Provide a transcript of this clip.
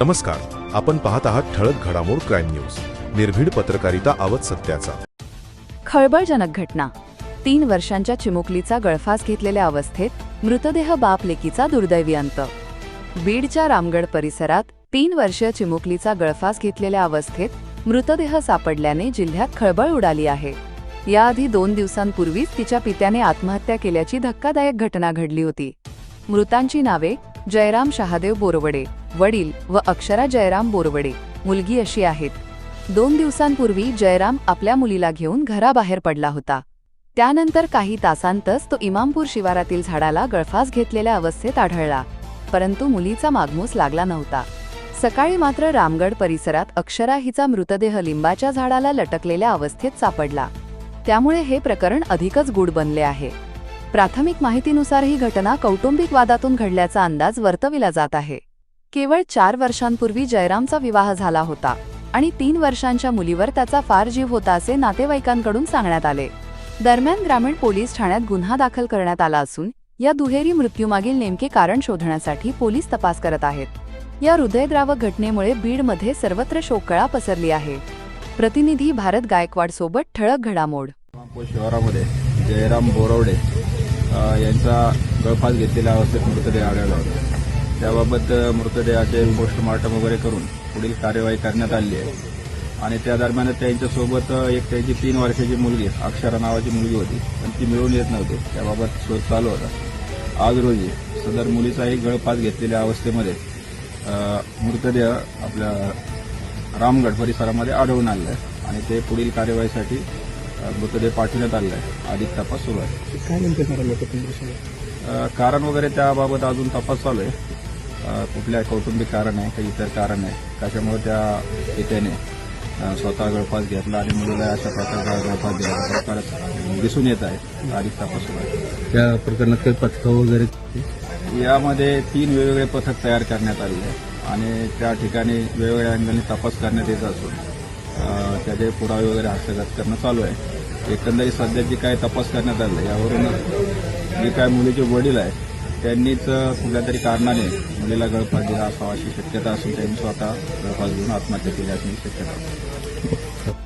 नमस्कार. आपण पाहत आहात ठळक घडामोड क्राईम न्यूज. निर्भीड पत्रकारिता आवत सत्याचा. खळबळजनक घटना. तीन वर्षांच्या चिमुकलीचा गळफास घेतलेल्या अवस्थेत मृतदेह बाप लेकीचा दुर्दैवी अंत. बीडच्या रामगड परिसरात तीन वर्षीय चिमुकलीचा गळफास घेतलेल्या अवस्थेत मृतदेह सापडल्याने जिल्ह्यात खळबळ उडाली आहे. याआधी दोन दिवसांपूर्वीच तिच्या पित्याने आत्महत्या केल्याची धक्कादायक घटना घडली होती. मृतांची नावे जयराम शहादेव बोरवडे वडील व अक्षरा जयराम बोरवडे. मुलगी अशी आहेत. दोन दिवसांपूर्वी जयराम आपल्या मुलीला घेऊन घराबाहेर पडला होता. त्यानंतर काही तासांतच तो इमामपूर शिवारातील झाडाला गळफास घेतलेल्या अवस्थेत आढळला. परंतु मुलीचा मागमूस लागला नव्हता. सकाळी मात्र रामगड परिसरात अक्षरा हिचा मृतदेह लिंबाच्या झाडाला लटकलेल्या अवस्थेत सापडला. त्यामुळे हे प्रकरण अधिकच गूढ बनले आहे. प्राथमिक माहितीनुसार ही घटना कौटुंबिक वादातून घडल्याचा अंदाज वर्तविला जात आहे. केवळ चार वर्षांपूर्वी जयरामचा विवाह झाला होता आणि तीन वर्षांच्या मुलीवर त्याचा फार जीव होता असे नातेवाईकांकडून सांगण्यात आले. दरम्यान ग्रामीण पोलीस ठाण्यात गुन्हा दाखल करण्यात आला असून या दुहेरी मृत्यूमागील नेमके कारण शोधण्यासाठी पोलीस तपास करत आहेत. या हृदयद्रावक घटनेमुळे बीडमध्ये सर्वत्र शोककळा पसरली आहे. प्रतिनिधी भारत गायकवाड सोबत ठळक घडामोड. शहरामध्ये जयराम बोरवडे यांचा गळफास घेतलेल्या अवस्थेत मृतदेह आढळला होता. त्याबाबत मृतदेहाचे पोस्टमार्टम वगैरे करून पुढील कार्यवाही करण्यात आली आहे. आणि त्या दरम्यान त्यांच्यासोबत एक त्यांची तीन वर्षाची मुलगी अक्षरा नावाची मुलगी होती. पण ती मिळून येत नव्हती. त्याबाबत शोध चालू होता. आज रोजी सदर मुलीचाही गळफास घेतलेल्या अवस्थेमध्ये मृतदेह आपल्या रामगड परिसरामध्ये आढळून आलेला आहे. आणि ते पुढील कार्यवाहीसाठी मृतदेह पाठवण्यात आलेला आहे. अधिक तपास सुरू आहे. काय कारण वगैरे त्याबाबत अजून तपास चालू आहे. कुठल्या कौटुंबिक कारण आहे काही इतर कारण आहे त्याच्यामुळे त्या पित्याने स्वतः गळफास घेतला आणि मुलीला अशा प्रकारचा गळफास दिला. प्रकार दिसून येत आहे अधिक तपास त्या प्रकरणात काही पथकं वगैरे? यामध्ये तीन वेगवेगळे पथक तयार करण्यात आले आहे आणि त्या ठिकाणी वेगवेगळ्या अँगलने तपास करण्यात येत असून त्याचे पुरावे वगैरे हस्तगत करणं चालू आहे. एकंदरीत सध्या जी काय तपास करण्यात आलं यावरून जे काय मुलीचे वडील आहे त्यांनीच कुठल्या तरी कारणाने मुलीला गळफास दिला असावा अशी शक्यता असून त्यांनी स्वतः गळफास घेऊन आत्महत्या केली असण्याची शक्यता